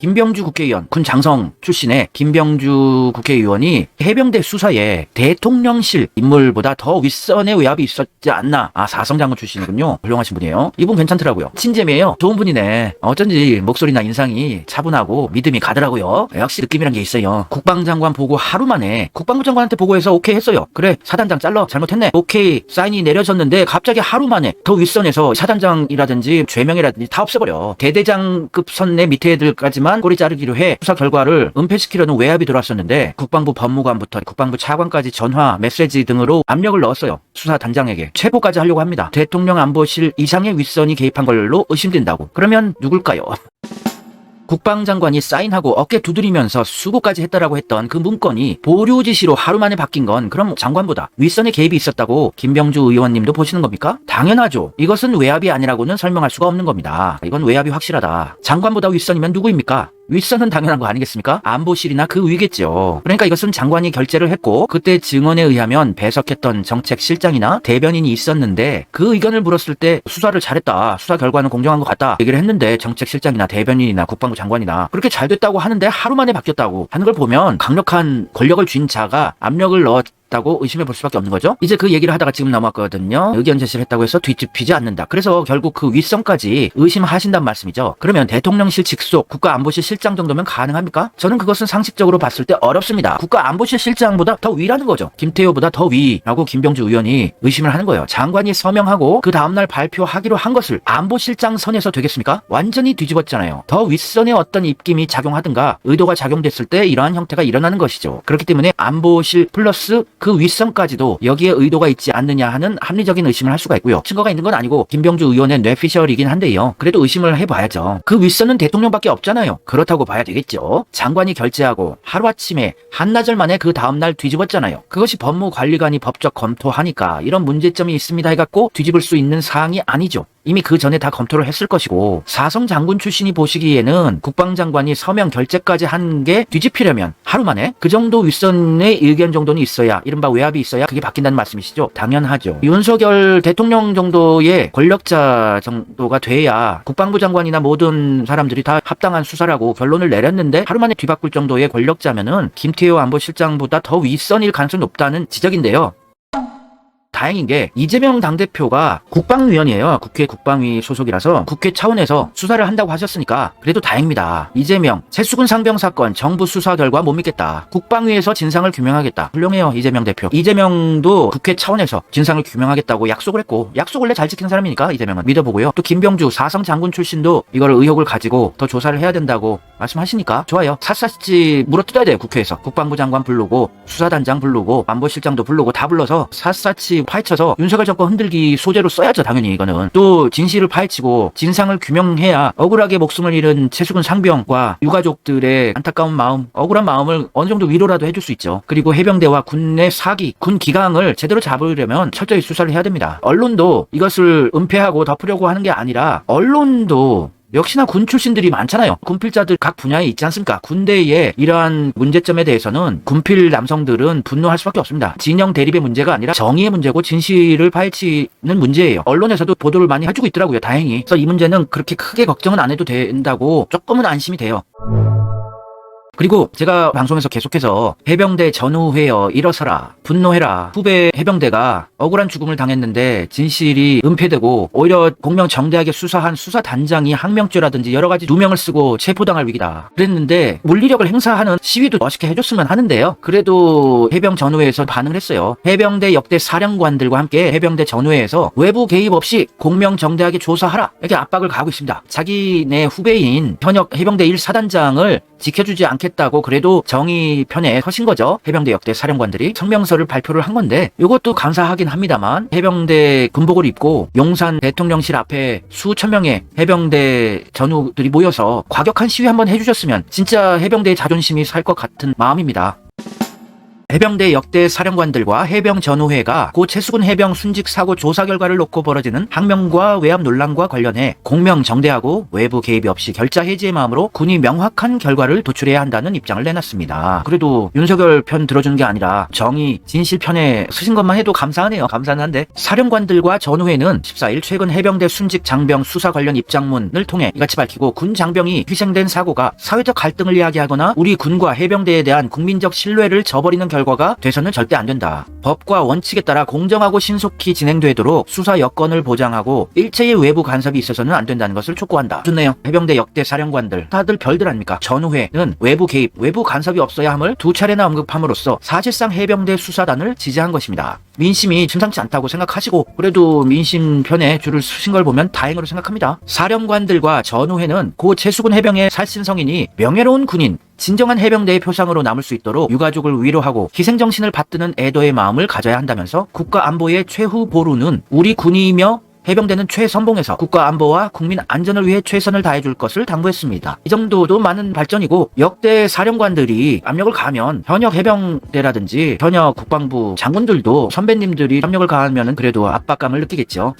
김병주 국회의원, 군 장성 출신의 김병주 국회의원이 해병대 수사에 대통령실 인물보다 더 윗선의 외압이 있었지 않나. 아, 사성 장군 출신이군요. 훌륭하신 분이에요. 이분 괜찮더라고요. 친재미에요. 좋은 분이네. 어쩐지 목소리나 인상이 차분하고 믿음이 가더라고요. 역시 느낌이란 게 있어요. 국방장관 보고 하루 만에 국방부 장관한테 보고해서 오케이 했어요. 그래, 사단장 잘라. 잘못했네. 오케이, 사인이 내려졌는데 갑자기 하루 만에 더 윗선에서 사단장이라든지 죄명이라든지 다 없애버려. 대대장급 선내 밑에 애들까지만 꼬리 자르기로 해 수사 결과를 은폐시키려는 외압이 들어왔었는데 국방부 법무관부터 국방부 차관까지 전화, 메시지 등으로 압력을 넣었어요. 수사 단장에게 체포까지 하려고 합니다. 대통령 안보실 이상의 윗선이 개입한 걸로 의심된다고. 그러면 누굴까요? 국방장관이 사인하고 어깨 두드리면서 수고까지 했다라고 했던 그 문건이 보류 지시로 하루 만에 바뀐 건 그럼 장관보다 윗선의 개입이 있었다고 김병주 의원님도 보시는 겁니까? 당연하죠. 이것은 외압이 아니라고는 설명할 수가 없는 겁니다. 이건 외압이 확실하다. 장관보다 윗선이면 누구입니까? 윗선은 당연한 거 아니겠습니까? 안보실이나 그 위겠죠. 그러니까 이것은 장관이 결재를 했고 그때 증언에 의하면 배석했던 정책실장이나 대변인이 있었는데 그 의견을 물었을 때 수사를 잘했다. 수사 결과는 공정한 것 같다. 얘기를 했는데 정책실장이나 대변인이나 국방부 장관이나 그렇게 잘 됐다고 하는데 하루 만에 바뀌었다고 하는 걸 보면 강력한 권력을 쥔 자가 압력을 넣었 다고 의심해 볼 수밖에 없는 거죠. 이제 그 얘기를 하다가 지금 넘어왔거든요. 의견 제시를 했다고 해서 뒤집히지 않는다. 그래서 결국 그 윗선까지 의심하신단 말씀이죠. 그러면 대통령실 직속 국가안보실 실장 정도면 가능합니까? 저는 그것은 상식적으로 봤을 때 어렵습니다. 국가안보실 실장보다 더 위라는 거죠. 김태효보다 더 위라고 김병주 의원이 의심을 하는 거예요. 장관이 서명하고 그 다음날 발표하기로 한 것을 안보실장 선에서 되겠습니까? 완전히 뒤집었잖아요. 더 윗선의 어떤 입김이 작용하든가 의도가 작용됐을 때 이러한 형태가 일어나는 것이죠. 그렇기 때문에 안보실 플러스 그 윗선까지도 여기에 의도가 있지 않느냐 하는 합리적인 의심을 할 수가 있고요. 증거가 있는 건 아니고 김병주 의원의 뇌피셜이긴 한데요. 그래도 의심을 해봐야죠. 그 윗선은 대통령밖에 없잖아요. 그렇다고 봐야 되겠죠. 장관이 결재하고 하루아침에 한나절 만에 그 다음날 뒤집었잖아요. 그것이 법무관리관이 법적 검토하니까 이런 문제점이 있습니다 해갖고 뒤집을 수 있는 사항이 아니죠. 이미 그 전에 다 검토를 했을 것이고 사성 장군 출신이 보시기에는 국방장관이 서명 결재까지 한 게 뒤집히려면 하루 만에 그 정도 윗선의 의견 정도는 있어야 이른바 외압이 있어야 그게 바뀐다는 말씀이시죠? 당연하죠. 윤석열 대통령 정도의 권력자 정도가 돼야 국방부 장관이나 모든 사람들이 다 합당한 수사라고 결론을 내렸는데 하루 만에 뒤바꿀 정도의 권력자면은 김태호 안보실장보다 더 윗선일 가능성이 높다는 지적인데요. 다행인 게 이재명 당대표가 국방위원이에요. 국회 국방위 소속이라서 국회 차원에서 수사를 한다고 하셨으니까 그래도 다행입니다. 이재명 새수군 상병 사건 정부 수사 결과 못 믿겠다. 국방위에서 진상을 규명하겠다. 훌륭해요 이재명 대표. 이재명도 국회 차원에서 진상을 규명하겠다고 약속을 했고 약속 원래 잘 지키는 사람이니까 이재명은 믿어보고요. 또 김병주 사성 장군 출신도 이걸 의혹을 가지고 더 조사를 해야 된다고 말씀하시니까 좋아요. 샅샅이 물어뜯어야 돼요 국회에서. 국방부 장관 부르고 수사단장 부르고 안보실장도 부르고 다 불러서 샅샅이 파헤쳐서 윤석열 정권 흔들기 소재로 써야죠 당연히 이거는. 또 진실을 파헤치고 진상을 규명해야 억울하게 목숨을 잃은 최수근 상병과 유가족들의 안타까운 마음 억울한 마음을 어느 정도 위로라도 해줄 수 있죠. 그리고 해병대와 군내 사기 군 기강을 제대로 잡으려면 철저히 수사를 해야 됩니다. 언론도 이것을 은폐하고 덮으려고 하는 게 아니라 언론도 역시나 군 출신들이 많잖아요. 군필자들 각 분야에 있지 않습니까? 군대의 이러한 문제점에 대해서는 군필 남성들은 분노할 수밖에 없습니다. 진영 대립의 문제가 아니라 정의의 문제고 진실을 파헤치는 문제예요. 언론에서도 보도를 많이 해주고 있더라고요. 다행히. 그래서 이 문제는 그렇게 크게 걱정은 안 해도 된다고 조금은 안심이 돼요. 그리고 제가 방송에서 계속해서 해병대 전후회여 일어서라 분노해라 후배 해병대가 억울한 죽음을 당했는데 진실이 은폐되고 오히려 공명 정대하게 수사한 수사단장이 항명죄라든지 여러 가지 누명을 쓰고 체포당할 위기다 그랬는데 물리력을 행사하는 시위도 멋있게 해줬으면 하는데요. 그래도 해병 전후회에서 반응을 했어요. 해병대 역대 사령관들과 함께 해병대 전후회에서 외부 개입 없이 공명 정대하게 조사하라 이렇게 압박을 가하고 있습니다. 자기네 후배인 현역 해병대 1사단장을 지켜주지 않겠다고 그래도 정의 편에 서신 거죠. 해병대 역대 사령관들이 성명서를 발표를 한 건데 이것도 감사하긴 합니다만 해병대 군복을 입고 용산 대통령실 앞에 수천 명의 해병대 전우들이 모여서 과격한 시위 한번 해주셨으면 진짜 해병대의 자존심이 살 것 같은 마음입니다. 해병대 역대 사령관들과 해병 전후회가 고 최수근 해병 순직 사고 조사 결과를 놓고 벌어지는 항명과 외압 논란과 관련해 공명 정대하고 외부 개입이 없이 결자 해지의 마음으로 군이 명확한 결과를 도출해야 한다는 입장을 내놨습니다. 그래도 윤석열 편 들어주는 게 아니라 정의 진실 편에 서신 것만 해도 감사하네요. 감사는 한데 사령관들과 전후회는 14일 최근 해병대 순직 장병 수사 관련 입장문을 통해 이같이 밝히고 군 장병이 희생된 사고가 사회적 갈등을 이야기하거나 우리 군과 해병대에 대한 국민적 신뢰를 저버리는 결 과가 돼서는 절대 안 된다. 법과 원칙에 따라 공정하고 신속히 진행되도록 수사 여건을 보장하고 일체의 외부 간섭이 있어서는 안 된다는 것을 촉구한다. 좋네요. 해병대 역대 사령관들 다들 별들 아닙니까? 전후회는 외부 개입, 외부 간섭이 없어야 함을 두 차례나 언급함으로써 사실상 해병대 수사단을 지지한 것입니다. 민심이 심상치 않다고 생각하시고 그래도 민심 편에 줄을 서신 걸 보면 다행으로 생각합니다. 사령관들과 전후회는 고 최수근 해병의 살신성인이 명예로운 군인 진정한 해병대의 표상으로 남을 수 있도록 유가족을 위로하고 희생정신을 받드는 애도의 마음을 가져야 한다면서 국가 안보의 최후 보루는 우리 군이며 해병대는 최선봉에서 국가 안보와 국민 안전을 위해 최선을 다해줄 것을 당부했습니다. 이 정도도 많은 발전이고 역대 사령관들이 압력을 가하면 현역 해병대라든지 현역 국방부 장군들도 선배님들이 압력을 가하면 그래도 압박감을 느끼겠죠.